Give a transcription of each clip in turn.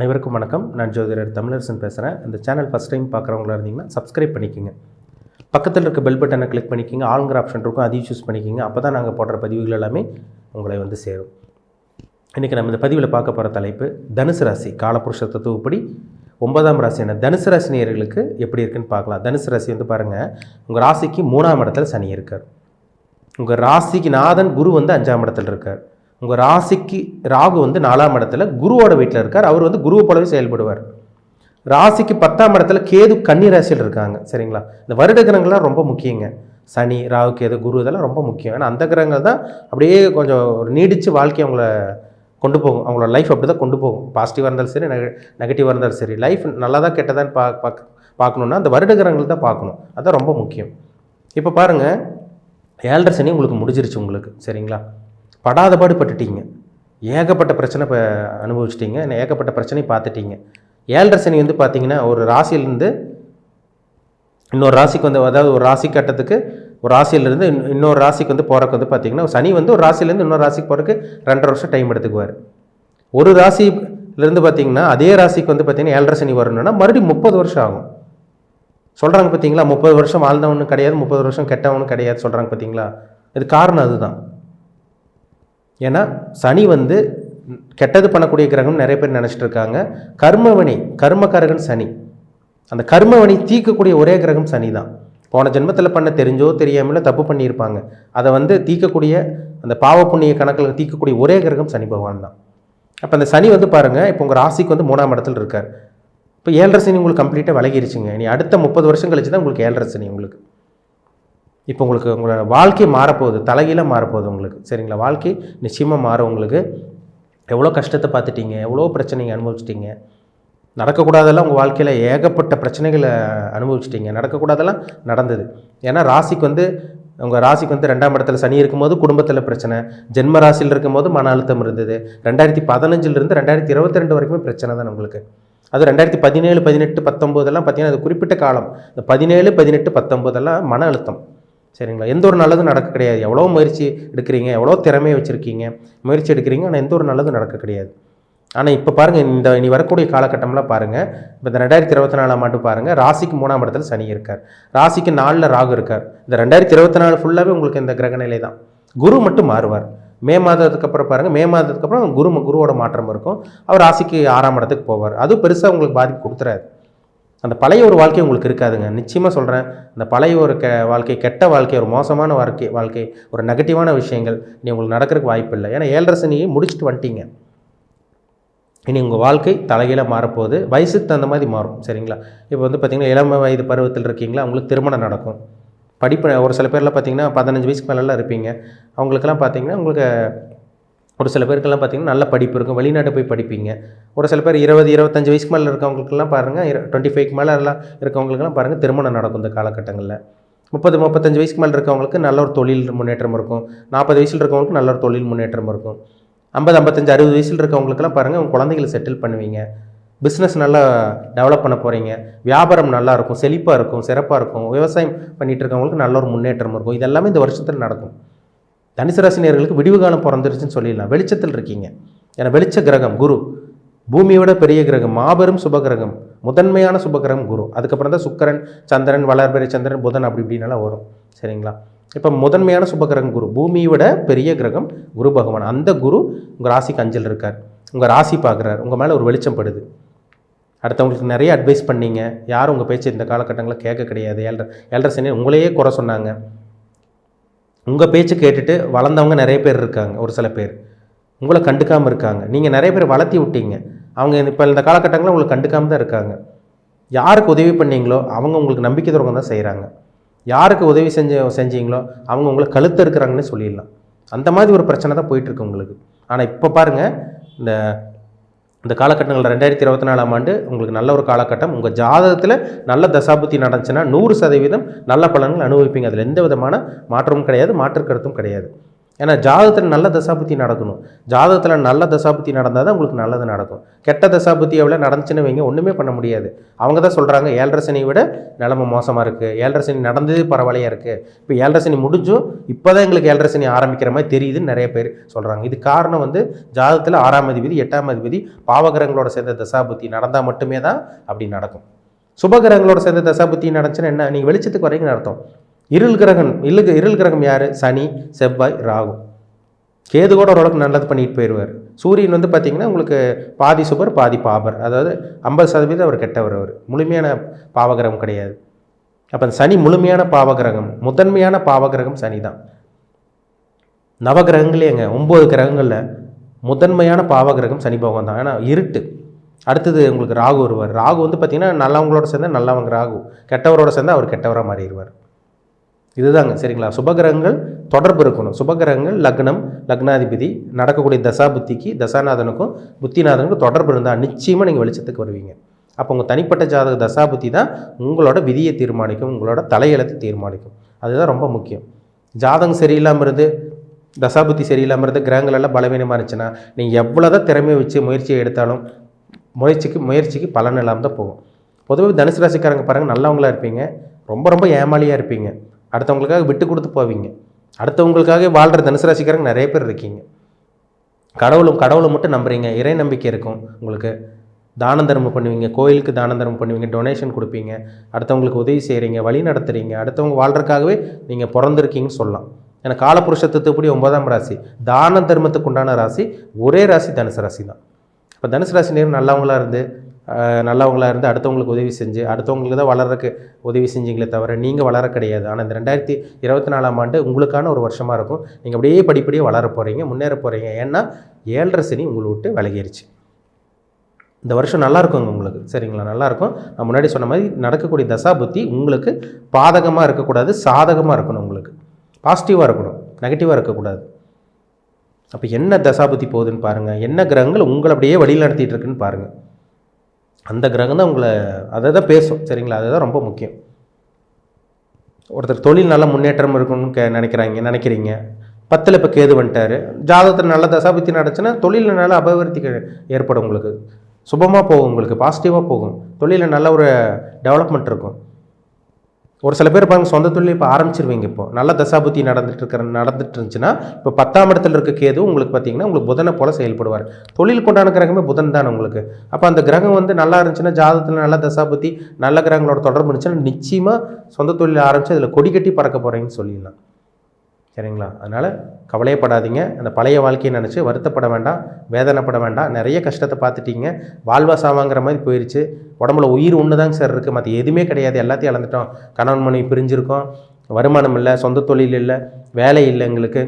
அனைவருக்கும் வணக்கம். நான் ஜோதிடர் தமிழரசன் பேசுகிறேன் இந்த சேனல் ஃபஸ்ட் டைம் பார்க்குறவங்களா இருந்தீங்கன்னா சப்ஸ்கிரைப் பண்ணிக்கோங்க. பக்கத்தில் இருக்க பெல் பட்டனை கிளிக் பண்ணிக்கோங்க. ஆளுங்கிற ஆப்ஷன் இருக்கும். அதையும் சூஸ் பண்ணிக்கோங்க. அப்போ தான் நாங்கள் போடுற பதிவுகள் எல்லாமே உங்களை வந்து சேரும். இன்றைக்கி நம்ம இந்த பதிவில் பார்க்க போகிற தலைப்பு தனுசு ராசி காலப்புருஷ தத்துவப்படி ஒன்பதாம் ராசியான தனுசு ராசி நேயர்களுக்கு எப்படி இருக்குன்னு பார்க்கலாம். தனுசு ராசி வந்து பாருங்கள் உங்கள் ராசிக்கு மூணாம் இடத்துல சனி இருக்கார். உங்கள் ராசிக்கு நாதன் குரு வந்து அஞ்சாம் இடத்துல இருக்கார். உங்கள் ராசிக்கு ராகு வந்து நாலாம் இடத்துல குருவோட வீட்டில் இருக்கார். அவர் வந்து குருவை போலவே செயல்படுவார். ராசிக்கு பத்தாம் இடத்துல கேது கன்னி ராசியில் இருக்காங்க. சரிங்களா? இந்த வருட கிரகங்கள்லாம் ரொம்ப முக்கியங்க. சனி ராகு கேது குரு இதெல்லாம் ரொம்ப முக்கியம். ஏன்னா அந்த கிரகங்கள் தான் அப்படியே கொஞ்சம் ஒரு நீடித்து வாழ்க்கையை அவங்கள கொண்டு போகும். அவங்களோட லைஃப் அப்படி தான் கொண்டு போகும். பாசிட்டிவாக இருந்தாலும் சரி நெக நெகட்டிவாக இருந்தாலும் சரி. லைஃப் நல்லதாக கெட்டதான்னு பா பார்க்க பார்க்கணுன்னா அந்த வருட கிரகங்கள் தான் பார்க்கணும். அதுதான் ரொம்ப முக்கியம். இப்போ பாருங்கள் ஏழரை சனி உங்களுக்கு முடிஞ்சிருச்சு உங்களுக்கு. சரிங்களா? படாத பாடு பட்டுட்டீங்க. ஏகப்பட்ட பிரச்சனை இப்போ அனுபவிச்சிட்டீங்க. ஏகப்பட்ட பிரச்சனை பார்த்துட்டீங்க. ஏழரை சனி வந்து பார்த்தீங்கன்னா ஒரு ராசியிலேருந்து இன்னொரு ராசிக்கு வந்து அதாவது ஒரு ராசி கட்டத்துக்கு ஒரு ராசியிலேருந்து இன்னொரு ராசிக்கு வந்து போகிறக்கு வந்து பார்த்தீங்கன்னா சனி வந்து ஒரு ராசியிலேருந்து இன்னொரு ராசிக்கு போகிறதுக்கு ரெண்டரை வருஷம் டைம் எடுத்துக்குவார். ஒரு ராசியிலேருந்து பார்த்தீங்கன்னா அதே ராசிக்கு வந்து பார்த்தீங்கன்னா ஏழரை சனி வரணும்னா மறுபடியும் முப்பது வருஷம் ஆகும். சொல்கிறாங்க பார்த்தீங்களா? முப்பது வருஷம் வாழ்ந்தவனும் கிடையாது முப்பது வருஷம் கெட்டவனும் கிடையாது சொல்கிறாங்க பார்த்தீங்களா? இது காரணம் அதுதான். ஏன்னா சனி வந்து கெட்டது பண்ணக்கூடிய கிரகம் நிறைய பேர் நினச்சிட்டு இருக்காங்க. கர்மவனி கர்மக்காரகன் சனி. அந்த கர்மவனி தீர்க்கக்கூடிய ஒரே கிரகம் சனி தான் போன ஜென்மத்தில் பண்ண தெரிஞ்சோ தெரியாமலோ தப்பு பண்ணியிருப்பாங்க. அதை வந்து தீர்க்கக்கூடிய அந்த பாவ புண்ணிய கணக்கில் தீர்க்கக்கூடிய ஒரே கிரகம் சனி பகவான் தான் அப்போ அந்த சனி வந்து பாருங்கள் இப்போ உங்கள் ராசிக்கு வந்து மூணாம் இடத்துல இருக்கார். இப்போ ஏழரை சனி உங்களுக்கு கம்ப்ளீட்டாக விலகிருச்சுங்க. இனி அடுத்த முப்பது வருஷம் கழிச்சு தான் உங்களுக்கு ஏழரை சனி உங்களுக்கு. இப்போ உங்களுக்கு உங்களோட வாழ்க்கை மாறப்போகுது தலைகீழாக மாறப்போகுது உங்களுக்கு. சரிங்களா? வாழ்க்கை நிச்சயமாக மாறும் உங்களுக்கு. எவ்வளோ கஷ்டத்தை பார்த்துட்டீங்க எவ்வளோ பிரச்சனைங்க அனுபவிச்சிட்டிங்க. நடக்கக்கூடாதெல்லாம் உங்கள் வாழ்க்கையில் ஏகப்பட்ட பிரச்சனைகளை அனுபவிச்சிட்டிங்க. நடக்கக்கூடாதெல்லாம் நடந்தது. ஏன்னா ராசிக்கு வந்து உங்கள் ராசிக்கு வந்து ரெண்டாம் இடத்துல சனி இருக்கும்போது குடும்பத்தில் பிரச்சனை. ஜென்ம ராசியில் இருக்கும்போது மன அழுத்தம் இருந்தது. ரெண்டாயிரத்தி பதினஞ்சிலிருந்து ரெண்டாயிரத்தி இருபத்தி ரெண்டு வரைக்குமே பிரச்சனை தான் உங்களுக்கு. அது ரெண்டாயிரத்தி பதினேழு பதினெட்டு பத்தொம்போதெல்லாம் பார்த்தீங்கன்னா அது குறிப்பிட்ட காலம். இந்த பதினேழு பதினெட்டு பத்தொம்போதெல்லாம் மன அழுத்தம். சரிங்களா? எந்த ஒரு நல்லதும் நடக்க கிடையாது. எவ்வளோ முயற்சி எடுக்கிறீங்க எவ்வளோ திறமையை வச்சுருக்கீங்க முயற்சி எடுக்கிறீங்க ஆனால் எந்த ஒரு நல்லதும் நடக்க கிடையாது. ஆனால் இப்போ பாருங்கள் இந்த இனி வரக்கூடிய காலகட்டம்லாம் பாருங்கள் இப்போ இந்த ரெண்டாயிரத்தி இருபத்தி நாலாம் ஆண்டு பாருங்கள் ராசிக்கு மூணாம் இடத்துல சனி இருக்கார். ராசிக்கு நாலில் ராகு இருக்கார். இந்த ரெண்டாயிரத்தி இருபத்தி நாலு ஃபுல்லாகவே உங்களுக்கு இந்த கிரகநிலை தான். குரு மட்டும் மாறுவார். மே மாதத்துக்கு அப்புறம் பாருங்கள் மே மாதத்துக்கு அப்புறம் குரு குருவோட மாற்றம் இருக்கும். அவர் ராசிக்கு ஆறாம் இடத்துக்கு போவார். அதுவும் பெருசாக உங்களுக்கு பாதிப்பு கொடுத்துறாரு அந்த பழைய ஒரு வாழ்க்கை உங்களுக்கு இருக்காதுங்க. நிச்சயமாக சொல்கிறேன் அந்த பழைய ஒரு கெ வாழ்க்கை கெட்ட வாழ்க்கை ஒரு மோசமான வாழ்க்கை வாழ்க்கை ஒரு நெகட்டிவான விஷயங்கள் நீ உங்களுக்கு நடக்கிறதுக்கு வாய்ப்பு இல்லை. ஏன்னா ஏழரை சனியை முடிச்சுட்டு வந்துட்டீங்க. இனி உங்கள் வாழ்க்கை தலைகீழ மாறப்போகுது. வயசுக்கு தகுந்த மாதிரி மாறும். சரிங்களா? இப்போ வந்து பார்த்திங்கன்னா இளம வயது பருவத்தில் இருக்கீங்களா? உங்களுக்கு திருமணம் நடக்கும். படிப்பு ஒரு சில பேர்லாம் பார்த்தீங்கன்னா பதினஞ்சு வயசுக்கு மேலெலாம் இருப்பீங்க. அவங்களுக்கெல்லாம் பார்த்தீங்கன்னா உங்களுக்கு ஒரு சில பேருக்கெல்லாம் பார்த்தீங்கன்னா நல்ல படிப்பு இருக்கும். வெளிநாட்டு போய் படிப்பீங்க. ஒரு சில பேர் இருபது இருபத்தஞ்சு வயசுக்கு மேலே இருக்கவங்களுக்கெல்லாம் பாருங்கள் டுவெண்ட்டி ஃபைவ்க்கு மேலே எல்லாம் இருக்கவங்களுக்கெல்லாம் பாருங்கள் திருமணம் நடக்கும் இந்த காலகட்டங்களில். முப்பது முப்பத்தஞ்சு வயசுக்கு மேலே இருக்கவங்களுக்கு நல்ல ஒரு தொழில் முன்னேற்றம் இருக்கும். நாற்பது வயசில் இருக்கவங்களுக்கு நல்ல ஒரு தொழில் முன்னேற்றம் இருக்கும். ஐம்பது ஐம்பத்தஞ்சு அறுபது வயசில் இருக்கவங்களுக்குலாம் பாருங்கள் உங்கள் குழந்தைகளை செட்டில் பண்ணுவீங்க. பிஸ்னஸ் நல்லா டெவலப் பண்ண போகிறீங்க வியாபாரம் நல்லா இருக்கும். செழிப்பாக இருக்கும். சிறப்பாக இருக்கும். விவசாயம் பண்ணிகிட்டு இருக்கவங்களுக்கு நல்ல ஒரு முன்னேற்றம் இருக்கும். இதெல்லாமே இந்த வருஷத்தில் நடக்கும். தனுசு ராசினியர்களுக்கு விடிவு காலம் பிறந்துருச்சுன்னு சொல்லிடலாம். வெளிச்சத்தில் இருக்கீங்க. ஏன்னா வெளிச்ச கிரகம் குரு. பூமியோட பெரிய கிரகம் மாபெரும் சுபகிரகம் முதன்மையான சுபகிரகம் குரு. அதுக்கப்புறம் தான் சுக்கரன் சந்திரன் வளர்பெரிய சந்திரன் புதன் அப்படி இப்படின்னாலாம் வரும். சரிங்களா? இப்போ முதன்மையான சுபகிரகம் குரு. பூமியோட பெரிய கிரகம் குரு பகவான். அந்த குரு உங்கள் ராசிக்கு அஞ்சல் இருக்கார். உங்கள் ராசி பார்க்குறாரு. உங்கள் மேலே ஒரு வெளிச்சம் படுது. அடுத்தவங்களுக்கு நிறைய அட்வைஸ் பண்ணீங்க. யாரும் உங்கள் பேச்சு இந்த காலகட்டங்களில் கேட்க கிடையாது. ஏழரை ஏழரை சனி உங்களையே குறை சொன்னாங்க. உங்கள் பேச்சு கேட்டுட்டு வளர்ந்தவங்க நிறைய பேர் இருக்காங்க ஒரு சில பேர். உங்களை கண்டுக்காமல் இருக்காங்க. நீங்கள் நிறைய பேர் வளர்த்தி விட்டீங்க. அவங்க இப்போ இந்த காலகட்டங்களில் உங்களை கண்டுக்காமல் தான் இருக்காங்க. யாருக்கு உதவி பண்ணீங்களோ அவங்க உங்களுக்கு நம்பிக்கை துறக்கம் தான் செய்கிறாங்க யாருக்கு உதவி செஞ்ச செஞ்சீங்களோ அவங்க உங்களை கழுத்து இருக்கிறாங்கன்னு சொல்லிடலாம். அந்த மாதிரி ஒரு பிரச்சனை தான் போயிட்டுருக்கு உங்களுக்கு. ஆனால் இப்போ பாருங்கள் இந்த இந்த காலகட்டங்கள் ரெண்டாயிரத்தி இருபத்தி நாலாம் ஆண்டு உங்களுக்கு நல்ல ஒரு காலகட்டம். உங்கள் ஜாதகத்தில் நல்ல தசாபுத்தி நடந்துச்சுன்னா நூறு சதவீதம் நல்ல பலன்கள் அனுபவிப்பீங்க. அதில் எந்த விதமான மாற்றமும் கிடையாது மாற்று கருத்தும் கிடையாது. ஏன்னா ஜாதகத்தில் நல்ல தசாபுத்தி நடக்கணும். ஜாதகத்தில் நல்ல தசாபுத்தி நடந்தால் தான் உங்களுக்கு நல்லது நடக்கும். கெட்ட தசாபுத்தி எவ்வளோ நடந்துச்சுன்னு வைங்க ஒன்றுமே பண்ண முடியாது. அவங்க தான் சொல்கிறாங்க ஏழரை சனியை விட நிலமை மோசமாக இருக்குது ஏழரை சனி நடந்தது பரவாயில்லையாக இருக்குது இப்போ ஏழரை சனி முடிஞ்சும் இப்போ தான் எங்களுக்கு ஏழரை சனி ஆரம்பிக்கிற மாதிரி தெரியுதுன்னு நிறைய பேர் சொல்கிறாங்க இது காரணம் வந்து ஜாதகத்தில் ஆறாம் அதிபதி எட்டாம் அதிபதி பாவகிரகங்களோட சேர்ந்த தசாபுத்தி நடந்தால் மட்டுமே தான் அப்படி நடக்கும். சுபகிரகங்களோட சேர்ந்த தசாபுத்தி நடந்துச்சுன்னா என்ன? நீங்கள் வெளிச்சத்துக்கு வரைக்கும் அர்த்தம். இருள் கிரகம் இல்லு இருள் கிரகம் யார்? சனி செவ்வாய் ராகு. கேது கூட ஓரளவுக்கு நல்லது பண்ணிட்டு போயிடுவார் சூரியன் வந்து பார்த்திங்கன்னா உங்களுக்கு பாதி சுபர் பாதி பாபர். அதாவது ஐம்பது சதவீதம் அவர் கெட்டவர் அவர். முழுமையான பாவகிரகம் கிடையாது. அப்போ சனி முழுமையான பாவகிரகம் முதன்மையான பாவகிரகம் சனி தான். நவகிரகங்களேங்க ஒம்பது கிரகங்களில் முதன்மையான பாவகிரகம் சனி பகவான் தான். ஏன்னா இருட்டு. அடுத்தது உங்களுக்கு ராகு வருவார். ராகு வந்து பார்த்திங்கன்னா நல்லவங்களோட சேர்ந்தால் நல்லவங்க ராகு. கெட்டவரோட சேர்ந்தால் அவர் கெட்டவராக மாறிடுவார். இதுதாங்க சரிங்களா? சுபகிரகங்கள் தொடர்பு இருக்கணும். சுபகிரகங்கள் லக்னம் லக்னாதிபதி நடக்கக்கூடிய தசாபுத்திக்கு தசாநாதனுக்கும் புத்திநாதனுக்கும் தொடர்பு இருந்தால் நிச்சயமாக நீங்கள் வெளிச்சத்துக்கு வருவீங்க. அப்போ உங்கள் தனிப்பட்ட ஜாதக தசாபுத்தி தான் உங்களோட விதியை தீர்மானிக்கும் உங்களோட தலையெழுத்து தீர்மானிக்கும். அதுதான் ரொம்ப முக்கியம். ஜாதகம் சரியில்லாமல் இருந்து தசாபுத்தி சரியில்லாமல் இருந்து கிரகங்கள் எல்லாம் பலவீனமாக இருந்துச்சுன்னா நீங்கள் எவ்வளோதான் திறமையை வச்சு முயற்சியை எடுத்தாலும் முயற்சிக்கு முயற்சிக்கு பலன் இல்லாமல் தான் போகும். பொதுவாக தனுசு ராசிக்காரங்க பாருங்கள் நல்லவங்களா இருப்பீங்க. ரொம்ப ரொம்ப ஏமாளியாக இருப்பீங்க. அடுத்தவங்களுக்காக விட்டு கொடுத்து போவீங்க. அடுத்தவங்களுக்காக வாழ்கிற தனுசு ராசிக்காரங்க நிறைய பேர் இருக்கீங்க. கடவுளும் கடவுளை மட்டும் நம்புறீங்க. இறை நம்பிக்கை இருக்கும். உங்களுக்கு தான தர்மம் பண்ணுவீங்க. கோயிலுக்கு தான தர்மம் பண்ணுவீங்க. டொனேஷன் கொடுப்பீங்க. அடுத்தவங்களுக்கு உதவி செய்கிறீங்க வழி நடத்துகிறீங்க அடுத்தவங்க வாழ்றதுக்காகவே நீங்கள் பிறந்திருக்கீங்கன்னு சொல்லலாம். ஏன்னா காலப்புருஷ தத்துவப்படி ஒன்பதாம் ராசி தான தர்மத்துக்கு உண்டான ராசி ஒரே ராசி தனுசு ராசி தான் இப்போ தனுசு ராசி நேரம் நல்லவங்களா இருந்து நல்லவங்களாக இருந்து அடுத்தவங்களுக்கு உதவி செஞ்சு அடுத்தவங்களுக்கு தான் வளர்றதுக்கு உதவி செஞ்சீங்களே தவிர நீங்கள் வளர கிடையாது. ஆனால் இந்த ரெண்டாயிரத்தி இருபத்தி நாலாம் ஆண்டு உங்களுக்கான ஒரு வருஷமாக இருக்கும். நீங்கள் அப்படியே படிப்படியே வளர போகிறீங்க முன்னேற போகிறீங்க ஏன்னா ஏழரை சனி உங்களை விட்டு விலகிருச்சு. இந்த வருஷம் நல்லா இருக்குங்க உங்களுக்கு. சரிங்களா? நல்லா இருக்கும். நான் முன்னாடி சொன்ன மாதிரி நடக்கக்கூடிய தசா புத்தி உங்களுக்கு பாதகமாக இருக்கக்கூடாது சாதகமாக இருக்கணும் உங்களுக்கு. பாசிட்டிவாக இருக்கணும். நெகட்டிவாக இருக்கக்கூடாது. அப்போ என்ன தசாபுத்தி போகுதுன்னு பாருங்கள் என்ன கிரகங்கள் உங்களை அப்படியே வழியில் நடத்திட்டு இருக்குன்னு பாருங்கள் அந்த கிரகம் தான் உங்களை அதை தான் பேசும் சரிங்களா? அதுதான் ரொம்ப முக்கியம். ஒருத்தர் தொழில் நல்ல முன்னேற்றம் இருக்கணும்னு கே நினைக்கிறாங்க நினைக்கிறீங்க. பத்தில் இப்போ கேது வந்துட்டாரு. ஜாதகத்தில் நல்ல தசாபுத்தி நடச்சுன்னா தொழிலில் நல்ல அபிவிருத்தி ஏற்படும் உங்களுக்கு. சுபமாக போகும் உங்களுக்கு பாசிட்டிவாக போகும். தொழிலில் நல்ல ஒரு டெவலப்மெண்ட் இருக்கும். ஒரு சில பேர் பாருங்கள் சொந்த தொழில் இப்போ ஆரம்பிச்சிருவீங்க இப்போ. நல்ல தசாபுத்தி நடந்துட்டு இருக்கிற நடந்துட்டு இருந்துச்சுன்னா இப்போ பத்தாம் இடத்துல இருக்க கேது உங்களுக்கு பார்த்தீங்கன்னா உங்களுக்கு புதனை போல செயல்படுவார். தொழில் கொண்டான கிரகமே புதன் தான் உங்களுக்கு. அப்போ அந்த கிரகம் வந்து நல்லா இருந்துச்சுன்னா ஜாதகத்தில் நல்ல தசாபுத்தி நல்ல கிரகங்களோட தொடர்பு இருந்துச்சுன்னா நிச்சயமாக சொந்த தொழில் ஆரம்பித்து அதில் கொடி கட்டி பறக்க போகிறீங்கன்னு சொல்லிடலாம். சரிங்களா? அதனால் கவலையப்படாதீங்க. அந்த பழைய வாழ்க்கையை நினச்சி வருத்தப்பட வேண்டாம் வேதனைப்பட வேண்டாம். நிறைய கஷ்டத்தை பார்த்துட்டீங்க. வாழ்வா சாவாங்கிற மாதிரி போயிடுச்சு உடம்புல உயிர் ஒன்று தாங்க சார் இருக்குது மற்ற எதுவுமே கிடையாது. எல்லாத்தையும் இழந்துட்டோம். கணவன் மனைவி பிரிஞ்சிருக்கோம். வருமானம் இல்லை சொந்த தொழில் இல்லை வேலை இல்லை எங்களுக்கு.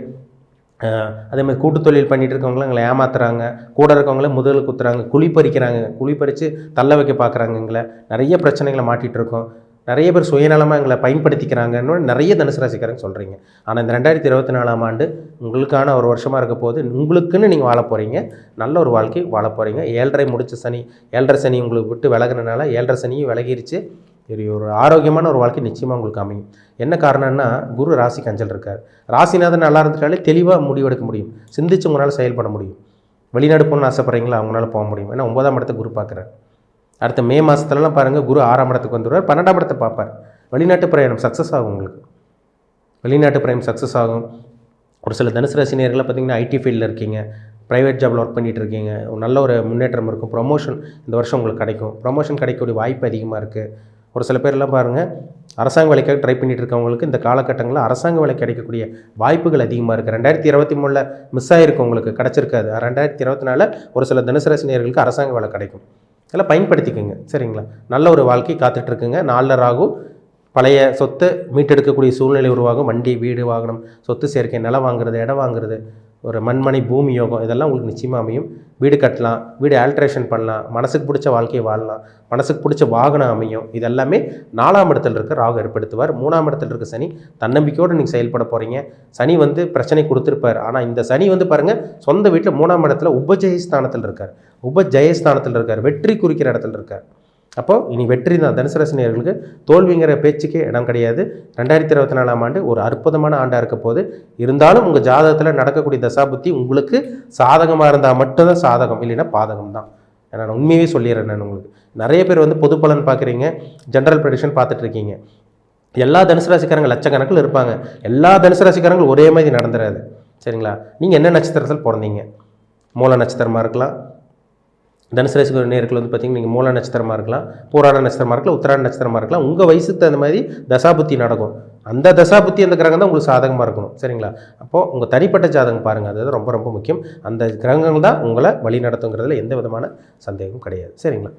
அதே மாதிரி கூட்டு தொழில் பண்ணிகிட்டு இருக்கவங்களும் எங்களை ஏமாத்துறாங்க. கூட இருக்கவங்கள முதல் குத்துறாங்க. குழி பறிக்கிறாங்க. குழி பறித்து தள்ள வைக்க பார்க்குறாங்க எங்களை. நிறைய பிரச்சனைகளை மாட்டிகிட்டு இருக்கோம். நிறைய பேர் சுயநலமாக எங்களை பயன்படுத்திக்கிறாங்கன்னு நிறைய தனுசு ராசிக்காரங்க சொல்கிறீங்க ஆனால் இந்த ரெண்டாயிரத்தி இருபத்தி நாலாம் ஆண்டு உங்களுக்கான ஒரு வருஷமாக இருக்க போது உங்களுக்குன்னு நீங்கள் வாழ போகிறீங்க நல்ல ஒரு வாழ்க்கை வாழ போகிறீங்க ஏழரை முடிச்ச சனி ஏழரை சனி உங்களுக்கு விட்டு விலகுனனால ஏழரை சனியும் விலகிருச்சு. இது ஒரு ஆரோக்கியமான ஒரு வாழ்க்கை நிச்சயமாக உங்களுக்கு அமையும். என்ன காரணம்னா குரு ராசி கஞ்சல் இருக்கார். ராசிநாதன் நல்லா இருந்துட்டாலே தெளிவாக முடிவெடுக்க முடியும். சிந்திச்சு உங்களால் செயல்பட முடியும். வெளிநாடு போகணும்னு ஆசைப்பட்றீங்களா? அவங்களால போக முடியும். ஏன்னா ஒன்பதாம் இடத்த குரு பார்க்குறாரு. அடுத்த மே மாதத்துலலாம் பாருங்கள் குரு ஆறாம் இடத்துக்கு வந்துடுவார் பன்னெண்டாம் இடத்தை பார்ப்பார். வெளிநாட்டு பிரயாணம் சக்ஸஸ் ஆகும் உங்களுக்கு. வெளிநாட்டு பிரயாணம் சக்ஸஸ் ஆகும். ஒரு சில தனுசு ராசினியர்கள்லாம் பார்த்தீங்கன்னா ஐடி ஃபீல்டில் இருக்கீங்க. ப்ரைவேட் ஜாபில் ஒர்க் பண்ணிகிட்டு இருக்கீங்க. ஒரு நல்ல ஒரு முன்னேற்றம் இருக்கும். ப்ரொமோஷன் இந்த வருஷம் உங்களுக்கு கிடைக்கும். ப்ரொமோஷன் கிடைக்கக்கூடிய வாய்ப்பு அதிகமாக இருக்குது ஒரு சில பேர்லாம் பாருங்கள் அரசாங்க வேலைக்காக ட்ரை பண்ணிகிட்டு இருக்கவங்களுக்கு இந்த காலகட்டங்களில் அரசாங்க வேலை கிடைக்கக்கூடிய வாய்ப்புகள் அதிகமாக இருக்குது ரெண்டாயிரத்தி இருபத்தி மூணில் மிஸ் ஆகிருக்கு உங்களுக்கு. கிடச்சிருக்காது. ரெண்டாயிரத்தி இருபத்தி நாலில் ஒரு சில தனுசு ராசினியர்களுக்கு அரசாங்க வேலை கிடைக்கும். இதெல்லாம் பயன்படுத்திக்கோங்க. சரிங்களா? நல்ல ஒரு வாழ்க்கை காத்துட்ருக்குங்க. நாளில் ராகு பழைய சொத்தை மீட்டெடுக்கக்கூடிய சூழ்நிலை உருவாகும். வண்டி வீடு வாகனம் சொத்து சேர்க்கை நிலம் வாங்குறது இடம் வாங்குறது. ஒரு மண்மனை பூமி யோகம் இதெல்லாம் உங்களுக்கு நிச்சயமாக அமையும். வீடு கட்டலாம் வீடு ஆல்ட்ரேஷன் பண்ணலாம் மனசுக்கு பிடிச்ச வாழ்க்கையை வாழலாம் மனசுக்கு பிடிச்ச வாகனம் அமையும். இதெல்லாமே நாலாம் இடத்துல இருக்க ராகு ஏற்படுத்துவார். மூணாம் இடத்துல இருக்க சனி தன்னம்பிக்கையோடு நீங்கள் செயல்பட போகிறீங்க சனி வந்து பிரச்சனை கொடுத்துருப்பார். ஆனால் இந்த சனி வந்து பாருங்கள் சொந்த வீட்டில் மூணாம் இடத்துல உபஜயஸ்தானத்தில் இருக்கார். உபஜயஸ்தானத்தில் இருக்கார். வெற்றி குறிக்கிற இடத்துல இருக்கார். அப்போ இனி வெற்றி தான் தனுசு தோல்விங்கிற பேச்சுக்கே இடம் கிடையாது. ரெண்டாயிரத்தி இருபத்தி நாலாம் ஆண்டு ஒரு அற்புதமான ஆண்டாக இருக்க போது இருந்தாலும் உங்கள் ஜாதகத்தில் நடக்கக்கூடிய தசாபுத்தி உங்களுக்கு சாதகமாக இருந்தால் மட்டும்தான் சாதகம் இல்லைன்னா பாதகம் தான் நான் உண்மையே சொல்லிடுறேன் நான் உங்களுக்கு. நிறைய பேர் வந்து பொது பலன் பார்க்குறீங்க ஜென்ரல் ப்ரெடிஷன் பார்த்துட்டு இருக்கீங்க. எல்லா தனுசு ராசிக்காரங்க லட்சக்கணக்கில் இருப்பாங்க. எல்லா தனுசு ராசிக்காரங்களும் ஒரே மாதிரி நடந்துராது சரிங்களா? நீங்கள் என்ன நட்சத்திரத்தில் பிறந்தீங்க? மூல நட்சத்திரமாக இருக்கலாம் தனுசு ராசி நேர்கள் வந்து பார்த்தீங்கன்னா நீங்கள் மூல நட்சத்திரமாக இருக்கலாம் பூராண நட்சத்திரமாக இருக்கலாம் உத்தராண நட்சத்திரமாக இருக்கலாம். உங்கள் வயசுக்கு தகுந்த மாதிரி தசாபுத்தி நடக்கும். அந்த தசாபுத்தி அந்த கிரகம் தான் உங்களுக்கு சாதகமாக இருக்கணும். சரிங்களா? அப்போது உங்கள் தனிப்பட்ட ஜாதகம் பாருங்கள் அது ரொம்ப ரொம்ப முக்கியம். அந்த கிரகங்கள் தான் உங்களை வழி நடத்துங்கிறதுல எந்த விதமான சந்தேகமும் கிடையாது. சரிங்களா?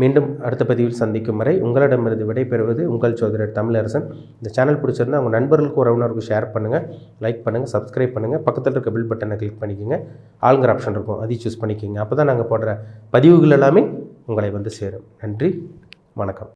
மீண்டும் அடுத்த பதிவில் சந்திக்கும் வரை உங்களிடமிருந்து விடைபெறுவது உங்கள் சோதரர் தமிழரசன். இந்த சேனல் பிடிச்சிருந்தா உங்கள் நண்பர்களுக்கு உறவினருக்கு ஷேர் பண்ணுங்கள் லைக் பண்ணுங்கள் சப்ஸ்கிரைப் பண்ணுங்கள் பக்கத்தில் இருக்க பில் பட்டனை கிளிக் பண்ணிக்கோங்க. ஆளுங்கிற ஆப்ஷன் இருக்கும் அதையும் சூஸ் பண்ணிக்கோங்க. அப்போ தான் நாங்கள் போடுற பதிவுகள் எல்லாமே உங்களை வந்து சேரும். நன்றி வணக்கம்.